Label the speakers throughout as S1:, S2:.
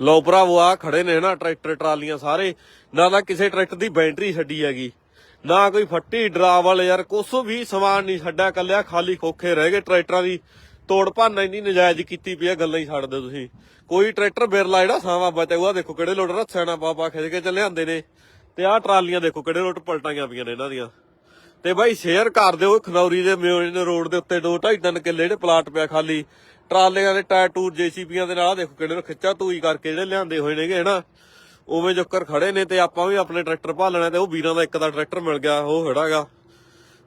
S1: ਲਓ ਭਰਾਵੋ ਆ ਖੜੇ ਨੇ ਨਾ ਟਰੈਕਟਰ, ਟਰਾਲੀਆਂ ਸਾਰੇ। ਨਾ ਤਾਂ ਕਿਸੇ ਟਰੈਕਟਰ ਦੀ ਬੈਟਰੀ ਛੱਡੀ ਹੈਗੀ। ਨਾ ਕੋਈ ਫੱਟੀ ਡਰਾ ਯਾਰ, ਕੁਛ ਵੀ ਸਮਾਨ ਨਹੀਂ ਛੱਡਿਆ ਕੱਲਿਆ, ਖਾਲੀ ਖੋਖੇ ਰਹਿ ਗਏ ਟਰੈਕਟਰਾਂ ਦੀ। ਤੋੜ ਭੰਨ ਇੰਨੀ ਨਜਾਇਜ਼ ਕੀਤੀ ਪਈ ਆ, ਗੱਲਾਂ ਹੀ ਛੱਡ ਦਿਓ ਤੁਸੀਂ। ਕੋਈ ਟਰੈਕਟਰ ਬਿਰਲਾ ਜਿਹੜਾ ਸਾਵਾ ਬਚਿਆ ਦੇਖੋ ਕਿਹੜੇ ਲੋਟ ਰੱਥਿਆ ਨਾ ਪਾਪਾ ਖਿੱਚ ਕੇ ਚੱਲੇ ਆਂਦੇ ਨੇ। ਤੇ ਆਹ ਟਰਾਲੀਆਂ ਦੇਖੋ ਕਿਹੜੇ ਲੋਟ ਪਲਟਾਈਆਂ ਪਈਆਂ ਨੇ ਇਹਨਾਂ ਦੀਆਂ। ਤੇ ਬਾਈ, ਸ਼ੇਅਰ ਕਰ ਦਿਓ, ਖਨੌਰੀ ਦੇ ਮਿਓਨ ਰੋਡ ਦੇ ਉੱਤੇ 2.5 ਤਿੰਨ ਕਿੱਲੇ ਜਿਹੜੇ ਪਲਾਟ ਪਿਆ ਖਾਲੀ। ਟਰਾਲਿਆਂ ਦੇ ਟਾਇਰ ਟੂਰ ਜੀਸੀਪੀਆਂ ਦੇ ਨਾਲ, ਆਹ ਦੇਖੋ ਕਿਹੜੇ ਨੂੰ ਖਿੱਚਾ ਤੂਈ ਕਰਕੇ ਜਿਹੜੇ ਲਿਆਂਦੇ ਹੋਏ ਨੇਗੇ, ਹਨਾ? ਉਵੇਂ ਜੋਕਰ ਖੜੇ ਨੇ ਤੇ ਆਪਾਂ ਵੀ ਆਪਣੇ ਟਰੈਕਟਰ ਭਾਲਣਾ ਤੇ ਉਹ ਵੀਰਾਂ ਦਾ ਇੱਕ ਦਾ ਟਰੈਕਟਰ ਮਿਲ ਗਿਆ, ਉਹ ਖੜਾਗਾ।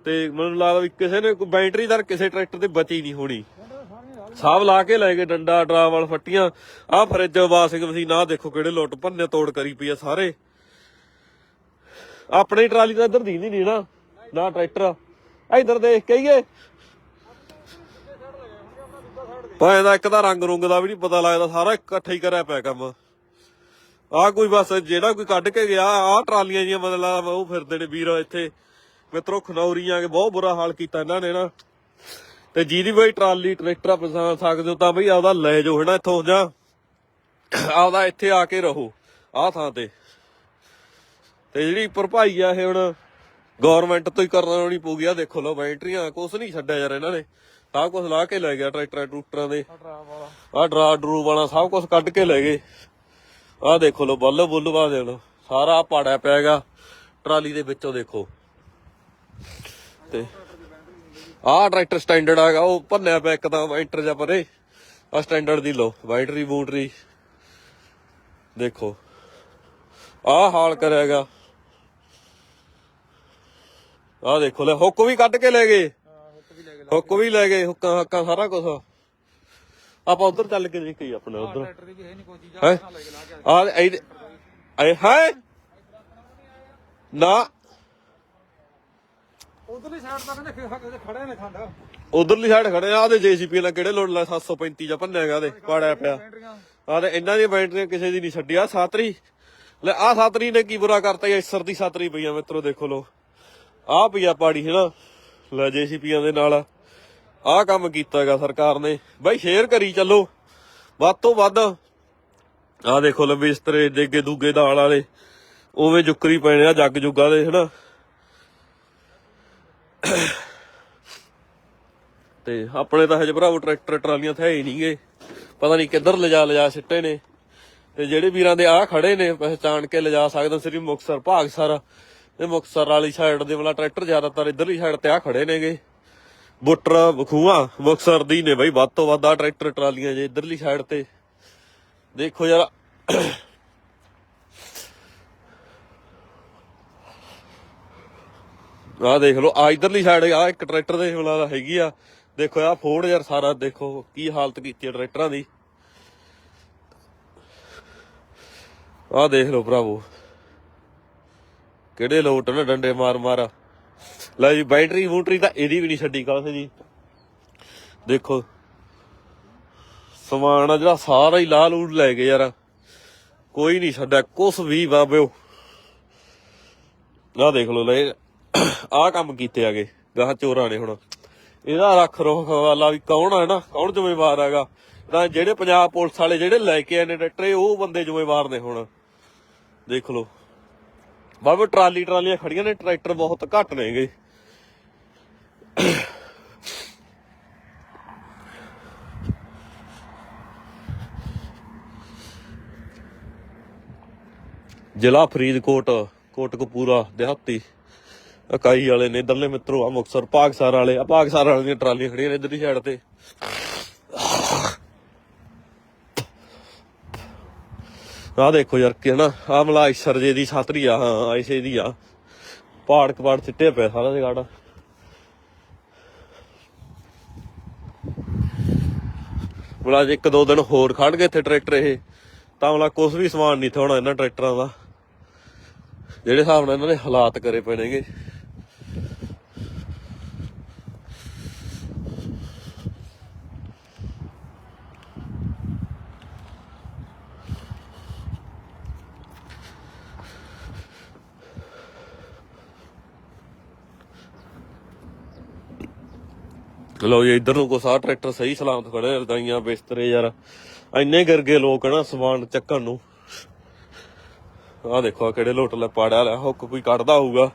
S1: ਤੇ ਮੈਨੂੰ ਲੱਗਦਾ ਵੀ ਕਿਸੇ ਨੇ ਕੋਈ ਬੈਟਰੀ ਦਰ ਕਿਸੇ ਟਰੈਕਟਰ ਤੇ ਬਚੀ ਨਹੀਂ ਹੋਣੀ। ਸਭ ਲਾ ਕੇ ਲੈ ਗਏ ਡੰਡਾ, ਡਰਾਵਲ, ਫੱਟੀਆਂ। ਆਹ ਫਰਿੱਜ ਵਾਸਿੰਗ ਮਸ਼ੀਨ, ਆਹ ਦੇਖੋ ਕਿਹੜੇ ਲੁੱਟ ਭੰਨੇ ਤੋੜ ਕਰੀ ਪਈ ਆ ਸਾਰੇ। ਆਪਣੀ ਟਰਾਲੀ ਤਾਂ ਇੱਧਰ ਦੀ ਨਹੀਂ ਨਾ ਨਾ ਟਰੈਕਟਰ। ਇੱਧਰ ਦੇਖ ਕਹੀਏ ਭਾਵੇਂ ਦਾ ਇੱਕ ਤਾਂ ਰੰਗ ਰੁੰਗ ਦਾ ਵੀ ਨਹੀਂ ਪਤਾ ਲੱਗਦਾ, ਸਾਰਾ ਇਕੱਠਾ ਹੀ ਕਰਿਆ ਪਿਆ ਕੰਮ। ਆ ਕੋਈ ਬਸ ਜਿਹੜਾ ਕੋਈ ਕੱਢ ਕੇ ਗਿਆ ਆ ਟਰਾਲੀਆਂ ਜੀਆਂ ਮਤਲਬ ਉਹ ਫਿਰਦੇ ਨੇ ਵੀਰ ਇੱਥੇ। ਮਿੱਤਰੋ, ਖਨੌਰੀਆਂ ਕੇ ਬਹੁਤ ਬੁਰਾ ਹਾਲ ਕੀਤਾ ਇਹਨਾਂ ਨੇ ਨਾ। ਤੇ ਜਿਹਦੀ ਬਈ ਟਰਾਲੀ, ਟਰੈਕਟਰ ਪਸੰਦ ਸਕਦੇ ਹੋ, ਤਾਂ ਬਈ ਆਪਦਾ ਲੈ ਜਾਓ ਹਨਾ ਇੱਥੋਂ ਜਾਂ। ਆਪਦਾ ਇੱਥੇ ਆ ਕੇ ਰਹੋ, ਆਹ ਥਾਂ ਤੇ। ਤੇ ਜਿਹੜੀ ਭਰਪਾਈ ਆ ਇਹ ਹੁਣ ਗਵਰਨਮੈਂਟ ਤੋਂ ਹੀ ਕਰਨੀ ਪਊਗੀ। ਆ ਦੇਖੋ ਲੋ ਬੈਟਰੀਆਂ ਕੁਛ ਨਹੀਂ ਛੱਡਿਆ ਯਾਰ ਇਹਨਾਂ ਨੇ। ਸਭ ਕੁਝ ਲਾ ਕੇ ਲੈ ਗਿਆ ਟਰੈਕਟਰਾਂ ਟਰੂਟਰਾਂ ਦੇ। ਆ ਡਰਾ ਡਰੂ ਵਾਲਾ ਸਭ ਕੁਝ ਕੱਢ ਕੇ ਲੈ ਗਏ। ਆ ਦੇਖੋ ਲੋ ਬੱਲ ਬੁੱਲ ਵਾ ਦੇ ਲੋ ਸਾਰਾ ਪਾੜਿਆ ਪਿਆਗਾ। ਟਰਾਲੀ ਦੇ ਵਿੱਚੋਂ ਦੇਖੋ। ਤੇ ਆਹ ਟਰੈਕਟਰ ਸਟੈਂਡਰਡ ਆਗਾ ਉਹ ਭੰਨਿਆ ਪਿਆ ਇੱਕਦਮ ਐਂਟਰ ਜਾ ਪਰੇ। ਆ ਸਟੈਂਡਰਡ ਦੀ ਲੋ ਬੈਟਰੀ ਬੂਟਰੀ। ਦੇਖੋ। ਆਹ ਹਾਲ ਕਰਿਆਗਾ। ਆਹ ਦੇਖੋ ਲੈ ਹੁੱਕ ਵੀ ਕੱਢ ਕੇ ਲੈ ਗਏ। ਹੁੱਕ ਵੀ ਲੈ ਗਏ ਹੁੱਕਾਂ ਹੱਕਾਂ ਸਾਰਾ ਕੁਝ ਆਪਾਂ ਉਧਰ ਚੱਲ ਕੇ ਦੇਖੀ ਆਪਣੇ ਉਧਰ।
S2: ਹੈ? ਆ
S1: ਹੈ ਨਾ।
S2: ਉਧਰਲੀ ਸਾਈਡ ਤਾਂ ਕਹਿੰਦੇ ਖੜੇ ਨੇ ਖੰਡ।
S1: ਉਧਰਲੀ ਸਾਈਡ ਖੜੇ ਆ ਉਹਦੇ ਜੀਸੀਪੀ ਨਾਲ ਕਿਹੜੇ ਲੋਡ ਲਾ 735 ਜਾਂ ਭੰਨਿਆਗਾ ਦੇ ਪਾੜਿਆ ਪਿਆ। ਤੇ ਇਹਨਾਂ ਦੀਆਂ ਬੈਟਰੀਆਂ ਕਿਸੇ ਦੀ ਨਹੀਂ ਛੱਡੀ ਆ ਸਾਤਰੀ ਲੈ ਆ ਸਾਤਰੀ ਨੇ ਕੀ ਬੁਰਾ ਕਰਤਾ ਇਹ ਸਰ ਦੀ ਸਾਤਰੀ ਪਈ ਆ ਮਿੱਤਰੋ ਦੇਖੋ ਲੋ ਆ ਪਈ ਆ ਪਾੜੀ ਹੈ ਨਾ ਲੈ ਜੀਸੀਪੀਆਂ ਦੇ ਨਾਲ। ਆਹ ਕੰਮ ਕੀਤਾ ਕੀਤਾਗਾ ਸਰਕਾਰ ਨੇ। ਬਾਈ, ਸ਼ੇਅਰ ਕਰੀ ਚੱਲੋ। ਵੱਧ ਤੋਂ ਵੱਧ ਆ ਦੇਖੋ ਲੈ ਬਿਸਤਰੇ ਦੇਗੇ ਦੂਗੇ ਦਾਲ ਵਾਲੇ। ਉਵੇਂ ਜੁਕਰੀ ਪੈਣੇ ਆ ਜੱਗ ਜੁਗਾ ਦੇ, ਹਨਾ। ਤੇ ਆਪਣੇ ਤਾਂ ਹਜੇ ਭਰਾਵੋ ਟਰੈਕਟਰ, ਟਰਾਲੀਆਂ ਤਾਂ ਹੈ ਹੀ ਨਹੀਂਗੇ। ਪਤਾ ਨਹੀਂ ਕਿੱਧਰ ਲਿਜਾ ਲਿਜਾ ਸਿੱਟੇ ਨੇ। ਤੇ ਜਿਹੜੇ ਵੀਰਾਂ ਦੇ ਆਹ ਖੜੇ ਨੇ, ਪਹਿਚਾਣ ਕੇ ਲਿਜਾ ਸਕਦੇ ਸ੍ਰੀ ਮੁਕਤਸਰ, ਭਾਗਸਰ। ਤੇ ਮੁਕਤਸਰ ਵਾਲੀ ਸਾਈਡ ਦੇ ਵਾਲਾ ਟਰੈਕਟਰ ਜ਼ਿਆਦਾਤਰ ਇਧਰਲੀ ਸਾਈਡ ਤੇ ਆ ਖੜੇ ਨੇਗੇ। ਬੁੱਟਰ ਬਖੂਆ ਮੁਕਤਸਰ ਦੀ ਨੇ ਬਈ, ਵੱਧ ਤੋਂ ਵੱਧ ਆ ਟਰੈਕਟਰ, ਟਰਾਲੀਆਂ ਜੇ ਇਧਰਲੀ ਸਾਈਡ ਤੇ। ਦੇਖੋ ਯਾਰ। ਆ ਦੇਖ ਲਓ ਆ ਇਧਰਲੀ ਸਾਈਡ ਆ ਇੱਕ ਟਰੈਕਟਰ ਦੇ ਵਾਲਾ ਦਾ ਹੈਗੀ ਆ। ਦੇਖੋ ਆ ਫੋੜ ਯਾਰ ਸਾਰਾ, ਦੇਖੋ ਕੀ ਹਾਲਤ ਕੀਤੀ ਟਰੈਕਟਰਾਂ ਦੀ। ਆ ਦੇਖ ਲਓ ਭਰਾਵੋ। ਕਿਹੜੇ ਲੋਟ ਨੇ ਡੰਡੇ ਮਾਰ ਮਾਰ ਲੈ ਜੀ, ਬੈਟਰੀ ਵੂਟਰੀ ਤਾਂ ਇਹਦੀ ਵੀ ਨਹੀਂ ਛੱਡੀ ਕਾਸੇ ਜੀ। ਦੇਖੋ, ਸਮਾਨ ਆ ਜਿਹੜਾ ਸਾਰਾ ਹੀ ਲਾਹ ਲੂੜ ਲੈ ਗਏ ਯਾਰ। ਕੋਈ ਨਹੀਂ ਛੱਡਿਆ, ਕੁਛ ਵੀ ਬਾਬਿਓ। ਆ ਦੇਖ ਲਓ ਲੈ, ਆਹ ਕੰਮ ਕੀਤੇ ਆਗੇ ਗਾਹ ਚੋਰਾਂ ਨੇ ਹੁਣ। ਇਹਦਾ ਰੱਖ ਰੋ ਵਾਲਾ ਵੀ ਕੌਣ ਹੈ ਨਾ ਕੌਣ ਜ਼ਿੰਮੇਵਾਰ ਹੈਗਾ? ਤਾਂ ਜਿਹੜੇ ਪੰਜਾਬ ਪੁਲਿਸ ਵਾਲੇ ਜਿਹੜੇ ਲੈ ਕੇ ਆਏ ਨੇ ਟਰੈਕਟਰ ਉਹ ਬੰਦੇ ਜ਼ਿੰਮੇਵਾਰ ਨੇ ਹੁਣ। ਦੇਖ ਲਓ। ਬਾਬੇ, ਟਰਾਲੀ ਟਰਾਲੀਆਂ ਖੜੀਆਂ ਨੇ, ਟਰੈਕਟਰ ਬਹੁਤ ਘੱਟ ਨੇਗੇ ਜ਼ਿਲ੍ਹਾ ਫਰੀਦਕੋਟ, ਕੋਟਕਪੂਰਾ, ਦਿਹਾਤੀ। ਇਕਾਈ ਵਾਲੇ ਨੇ ਇਧਰਲੇ ਮਿੱਤਰੋ ਆ ਮੁਕਸਰ ਪਾਕਸਰ ਵਾਲੇ। ਆ ਪਾਕਸਰ ਵਾਲੇ ਦੀਆਂ ਟਰਾਲੀਆਂ ਖੜੀਆਂ ਨੇ ਇਧਰਲੀ ਸਾਈਡ ਤੇ। ਆਹ ਦੇਖੋ ਯਾਰ ਕਿ ਨਾ ਆ ਮਲਾ ਸਰਜੇ ਦੀ ਛਾਤਰੀ ਆ, ਹਾਂ ਐਸੇ ਦੀ ਆ। ਪਹਾੜ ਕਪਾੜ ਚਿੱਟੇ ਪਿਆ ਸਾਰਾ ਜਗਾੜਾ। ਮਲਾ ਜੇ ਇੱਕ ਦੋ ਦਿਨ ਹੋਰ ਖੜ ਗਏ ਇੱਥੇ ਟਰੈਕਟਰ ਇਹ, ਤਾਂ ਮਲਾ ਕੁਝ ਵੀ ਸਮਾਨ ਨਹੀਂ ਥੋਣਾ ਇਹਨਾਂ ਟਰੈਕਟਰਾਂ ਦਾ। ਜਿਹੜੇ ਹਿਸਾਬ ਨਾਲ ਇਹਨਾਂ ਨੇ ਹਾਲਾਤ ਕਰੇ ਪਏ ਨੇਗੇ। ਲਓ ਜੀ ਇੱਧਰ ਨੂੰ ਕੋ ਸਾਰਾ ਟਰੈਕਟਰ ਸਹੀ ਸਲਾਮਤ ਖੜੇ ਰਦਾਈਆਂ ਬਿਸਤਰੇ ਯਾਰ। ਇੰਨੇ ਗਰਗੇ ਲੋਕ ਨਾ ਸਮਾਨ ਚੱਕਣ ਨੂੰ। ਆਹ ਦੇਖੋ ਆਹ ਕਿਹੜੇ ਲੋਟ ਲੈ ਪਾੜਿਆ ਲਿਆ ਹੁੱਕ ਕੋਈ ਕੱਢਦਾ ਹੋਊਗਾ।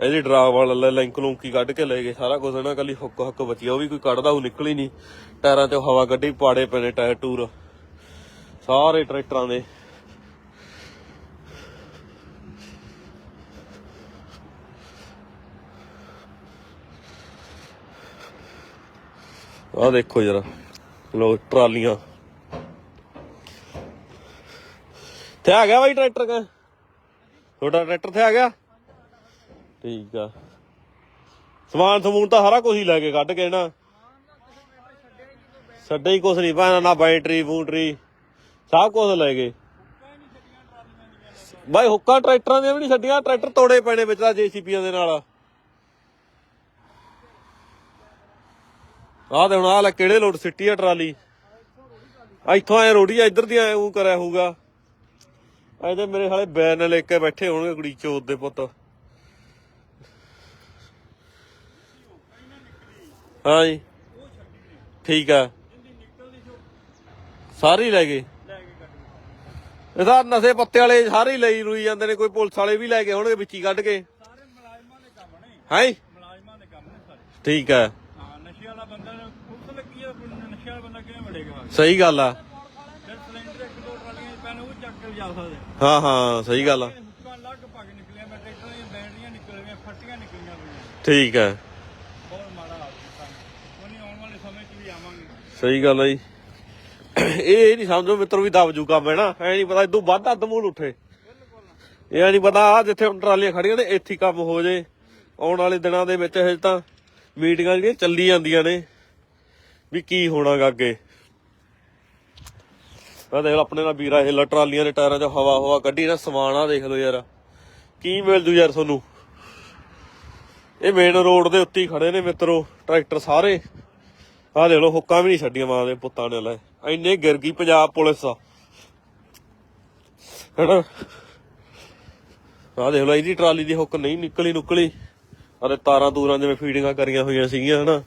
S1: ਇਹਦੀ ਡਰਾਵ ਵਾਲਾ ਲੈਂਕ ਲੁੰਕੀ ਕੱਢ ਕੇ ਲੈ ਗਏ ਸਾਰਾ ਕੁਝ ਨਾ ਕੱਲੀ ਹੁੱਕ ਹੁੱਕ ਬਚੀ ਆ, ਉਹ ਵੀ ਕੋਈ ਕੱਢਦਾ ਉਹ ਨਿਕਲੀ ਨਹੀਂ। ਟਾਇਰਾਂ ਤੇ ਹਵਾ ਕੱਢੀ ਪਾੜੇ ਪਏ ਨੇ ਟਾਇਰ ਟੂਰ। ਸਾਰੇ ਟਰੈਕਟਰਾਂ ਦੇ। ਆਹ ਦੇਖੋ ਜਰਾ ਲੋ ਟਰਾਲੀਆਂ। ਤੇ ਆ ਗਿਆ ਬਾਈ ਟਰੈਕਟਰ ਕਾ? ਤੁਹਾਡਾ ਟਰੈਕਟਰ ਤੇ ਆ ਗਿਆ? ਠੀਕ ਆ। ਸਮਾਨ ਸਮੂਨ ਤਾਂ ਸਾਰਾ ਕੁਝ ਹੀ ਲੈ ਕੇ ਕੱਢ ਕੇ ਨਾ। ਛੱਡੇ ਹੀ ਕੁਝ ਨਹੀਂ ਪਾਣਾ, ਨਾ ਬੈਟਰੀ, ਬੂਟਰੀ, ਸਭ ਕੁਝ ਲੈ ਗਏ। ਬਾਈ ਹੁੱਕਾ ਟਰੈਕਟਰਾਂ ਦੀਆਂ ਵੀ ਨਹੀਂ ਛੱਡੀਆਂ, ਟਰੈਕਟਰ ਤੋੜੇ ਪੈਣੇ ਵਿੱਚ ਤਾਂ ਜੀਸੀਪੀਆਂ ਦੇ ਨਾਲ। ਆਹ ਤੇ ਹੁਣ ਆਹ ਲੈ ਕਿਹੜੇ ਲੋਡ ਸਿੱਟੀ ਆ ਟਰਾਲੀ। ਆ ਇੱਥੋਂ ਐ ਰੋੜੀ ਆ ਇੱਧਰ ਦੀ ਐ ਉਹ ਕਰਿਆ ਹੋਊਗਾ। ਇਹਦੇ ਮੇਰੇ ਹਾਲੇ ਬੈਨ ਲੈ ਕੇ ਬੈਠੇ ਹੋਣਗੇ ਕੁੜੀ ਚੋਦ ਦੇ ਪੁੱਤ। ਹਾਂ ਜੀ। ਠੀਕ ਆ। ਸਾਰੇ ਲੈ ਗਏ। ਇਹਦਾ ਨਸ਼ੇ ਪੱਤੇ ਵਾਲੇ ਸਾਰੇ ਲਈ ਰੁਈ ਜਾਂਦੇ ਨੇ ਕੋਈ ਪੁਲਿਸ ਵਾਲੇ ਵੀ ਲੈ ਗਏ ਹੋਣਗੇ ਵਿੱਚ ਕੱਢ ਕੇ।
S2: ਸਾਰੇ ਮੁਲਾਜ਼ਮਾਂ ਦੇ ਕੰਮ ਨੇ।
S1: ਹੈ
S2: ਮੁਲਾਜ਼ਮਾਂ ਦੇ ਕੰਮ ਨੇ ਸਾਰੇ।
S1: ਠੀਕ ਹੈ
S2: ਹਾਂ ਨਸ਼ੇ ਵਾਲਾ ਬੰਦਾ ਆ ਨਸ਼ੇ ਵਾਲਾ ਬੰਦਾ ਕਿਵੇਂ ਵੜੇਗਾ।
S1: ਸਹੀ ਗੱਲ ਆ।
S2: ਫਿਰ ਸਿਲੰਡਰ ਇੱਕ ਦੋ ਟਰਾਲੀਆਂ ਪੈਣ ਉਹ ਚੱਕ ਕੇ ਜਾ ਸਕਦੇ।
S1: ਹਾਂ ਹਾਂ ਸਹੀ ਗੱਲ ਆ।
S2: ਹੁੱਕਾਂ ਲੱਗ ਪੱਗ ਨਿਕਲੀਆਂ ਮੈਂ ਟਰੈਕਟਰਾਂ ਦੀਆਂ ਬੈਟਰੀਆਂ ਨਿਕਲੀਆਂ ਫੱਟੀਆਂ ਨਿਕਲੀਆਂ ਪਈਆਂ।
S1: ਠੀਕ ਹੈ
S2: ਬਹੁਤ ਮਾੜਾ ਹਾਲ ਕੀਤਾ ਉਹਨੇ ਆਉਣ ਵਾਲੇ ਸਮੇਂ 'ਚ ਵੀ ਆਵਾਂਗੇ।
S1: ਸਹੀ ਗੱਲ ਆ ਜੀ। ਇਹ ਨਹੀਂ ਸਮਝੋ ਮਿੱਤਰ ਵੀ ਦਬ ਜੂ ਕੰਮ ਹੈ ਨਾ ਐ ਨਹੀਂ ਪਤਾ ਇਦੋਂ ਵੱਧ ਅੱਧ ਮੂਲ ਉੱਠੇ। ਇਹ ਨਹੀਂ ਪਤਾ ਆ ਜਿੱਥੇ ਹੁਣ ਟਰਾਲੀਆਂ ਖੜੀਆਂ ਨੇ ਇੱਥੇ ਕੰਮ ਹੋ ਜੇ। ਆਉਣ ਵਾਲੇ ਦਿਨਾਂ ਦੇ ਵਿੱਚ ਹਜੇ ਤਾਂ ਮੀਟਿੰਗਾਂ ਜਿਹੜੀਆਂ ਚੱਲੀ ਜਾਂਦੀਆਂ ਨੇ। ਵੀ ਕੀ ਹੋਣਾਗਾ ਅੱਗੇ? ਆ ਦੇਖ ਲਓ ਆਪਣੇ ਨਾਲ ਵੀਰਾ ਇਹ ਟਰਾਲੀਆਂ ਦੇ ਟਾਇਰਾਂ 'ਚ ਹਵਾ ਹਵਾ ਕੱਢੀ ਨਾ, ਸਮਾਨ ਆ ਦੇਖ ਲਓ ਯਾਰ। ਕੀ ਮਿਲ ਜੂ ਯਾਰ ਤੁਹਾਨੂੰ? ਇਹ ਮੇਨ ਰੋਡ ਦੇ ਉੱਤੇ ਹੀ ਖੜੇ ਨੇ ਮਿੱਤਰੋ, ਟਰੈਕਟਰ ਸਾਰੇ। ਆਹ ਦੇਖ ਲਓ, ਹੁੱਕਾਂ ਵੀ ਨਹੀਂ ਛੱਡੀਆਂ ਮਾਂ ਦੇ ਪੁੱਤਾਂ ਨੇ ਲੈ। ਇੰਨੇ ਗਿਰ ਗਈ ਪੰਜਾਬ ਪੁਲਿਸ ਆ। ਹੈਨਾ? ਆਹ ਦੇਖ ਲਓ, ਇਹਦੀ ਟਰਾਲੀ ਦੀ ਹੁੱਕ ਨਹੀਂ ਨਿਕਲੀ ਨੁਕਲੀ ਅਰੇ ਤਾਰਾਂ ਤੂਰਾਂ ਜਿਵੇਂ ਫੀਡਿੰਗਾਂ ਕਰੀਆਂ ਹੋਈਆਂ ਸੀਗੀਆਂ, ਹਨਾ?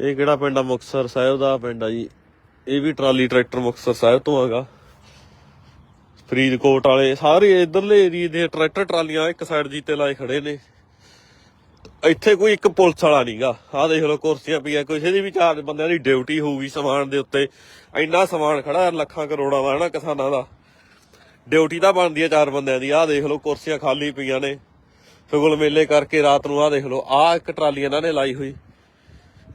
S1: ਇਹ ਕਿਹੜਾ ਪਿੰਡ ਆ? ਮੁਕਤਸਰ ਸਾਹਿਬ ਦਾ ਪਿੰਡ ਆ ਜੀ। ਇਹ ਵੀ ਟਰਾਲੀ ਟਰੈਕਟਰ ਮੁਕਤਸਰ ਸਾਹਿਬ ਤੋਂ ਹੈਗਾ। ਫਰੀਦਕੋਟ ਵਾਲੇ, ਸਾਰੇ ਇਧਰਲੇ ਏਰੀਏ ਦੇ ਟਰੈਕਟਰ ਟਰਾਲੀਆਂ ਇੱਕ ਸਾਈਡ ਜੀਤੇ ਲਾਏ ਖੜੇ ਨੇ। ਇੱਥੇ ਕੋਈ ਇੱਕ ਪੁਲਿਸ ਵਾਲਾ ਨਹੀਂਗਾ ਆਹ ਦੇਖ ਲਓ ਕੁਰਸੀਆਂ ਪਈਆਂ, ਕਿਸੇ ਦੀ ਵੀ ਚਾਰ ਬੰਦਿਆਂ ਦੀ ਡਿਊਟੀ ਹੋਊਗੀ ਸਮਾਨ ਦੇ ਉੱਤੇ। ਇੰਨਾ ਸਮਾਨ ਖੜਾ, ਲੱਖਾਂ ਕਰੋੜਾਂ ਦਾ ਹਨਾ ਕਿਸਾਨਾਂ ਦਾ। ਡਿਊਟੀ ਤਾਂ ਬਣਦੀ ਹੈ ਚਾਰ ਬੰਦਿਆਂ ਦੀ। ਆਹ ਦੇਖ ਲਓ ਕੁਰਸੀਆਂ ਖਾਲੀ ਪਈਆਂ ਨੇ। ਫੁਗਲ ਮੇਲੇ ਕਰਕੇ ਰਾਤ ਨੂੰ ਆਹ ਦੇਖ ਲਓ। ਆਹ ਇੱਕ ਟਰਾਲੀ ਇਹਨਾਂ ਨੇ ਲਾਈ ਹੋਈ।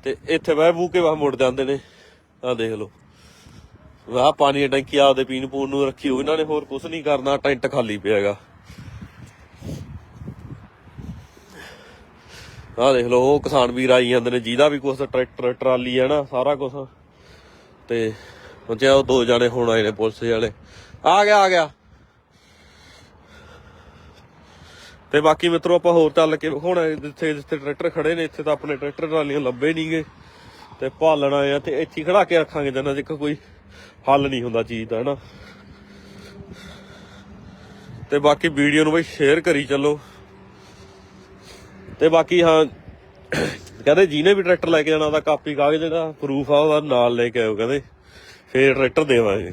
S1: ਤੇ ਇੱਥੇ ਬਹਿ ਬੂ ਕੇ ਬਾਹ ਮੁੜ ਜਾਂਦੇ ਨੇ। ਆਹ ਦੇਖ ਲਓ। ਵਾਹ, ਪਾਣੀ ਦੀ ਟੈਂਕੀ ਆਪਦੇ ਪੀਣ ਪੂਣ ਨੂੰ ਰੱਖੀ ਹੋਈ ਇਹਨਾਂ ਨੇ ਹੋਰ ਕੁਝ ਨਹੀਂ ਕਰਨਾ, ਟੈਂਟ ਖਾਲੀ ਪਿਆ ਹੈਗਾ। ਆਹ ਦੇਖ ਲਓ, ਉਹ ਕਿਸਾਨ ਵੀਰ ਆਈ ਜਾਂਦੇ ਨੇ, ਜਿਹਦਾ ਵੀ ਕੁਛ ਟਰੈਕਟਰ, ਟਰਾਲੀ ਹੈ ਨਾ, ਸਾਰਾ ਕੁਝ ਤੇ ਉਹ ਦੋ ਜਾਣੇ ਹੁਣ ਆਏ ਨੇ ਪੁਲਿਸ ਵਾਲੇ। ਆ ਗਿਆ ਆ ਗਿਆ। ਤੇ ਬਾਕੀ ਮਿੱਤਰੋ ਆਪਾਂ ਹੋਰ ਚੱਲ ਕੇ ਹੁਣ ਜਿੱਥੇ ਜਿੱਥੇ ਟਰੈਕਟਰ ਖੜੇ ਨੇ, ਇੱਥੇ ਤਾਂ ਆਪਣੇ ਟਰੈਕਟਰ ਟਰਾਲੀਆਂ ਲੱਭੇ ਨਹੀਂਗੇ ਤੇ ਭਾਲਣਾ ਆ ਤੇ ਇੱਥੇ ਖੜਾ ਕੇ ਰੱਖਾਂਗੇ ਜਿੰਨਾ ਤੱਕ ਕੋਈ ਹੱਲ ਨਹੀਂ ਹੁੰਦਾ ਚੀਜ਼ ਦਾ, ਹਨਾ। ਤੇ ਬਾਕੀ ਵੀਡੀਓ ਨੂੰ ਬਈ ਸ਼ੇਅਰ ਕਰੀ ਚੱਲੋ। ਤੇ ਬਾਕੀ ਹਾਂ, ਕਹਿੰਦੇ ਜਿਹਨੇ ਵੀ ਟਰੈਕਟਰ ਲੈ ਕੇ ਜਾਣਾ ਉਹਦਾ ਕਾਪੀ ਕਾਗਜ਼ ਜਿਹੜਾ ਪ੍ਰੂਫ ਆ, ਉਹਦਾ ਨਾਲ ਲੈ ਕੇ ਆਇਓ ਕਹਿੰਦੇ। ਫੇਰ ਟਰੈਕਟਰ ਦੇਵਾਂਗੇ।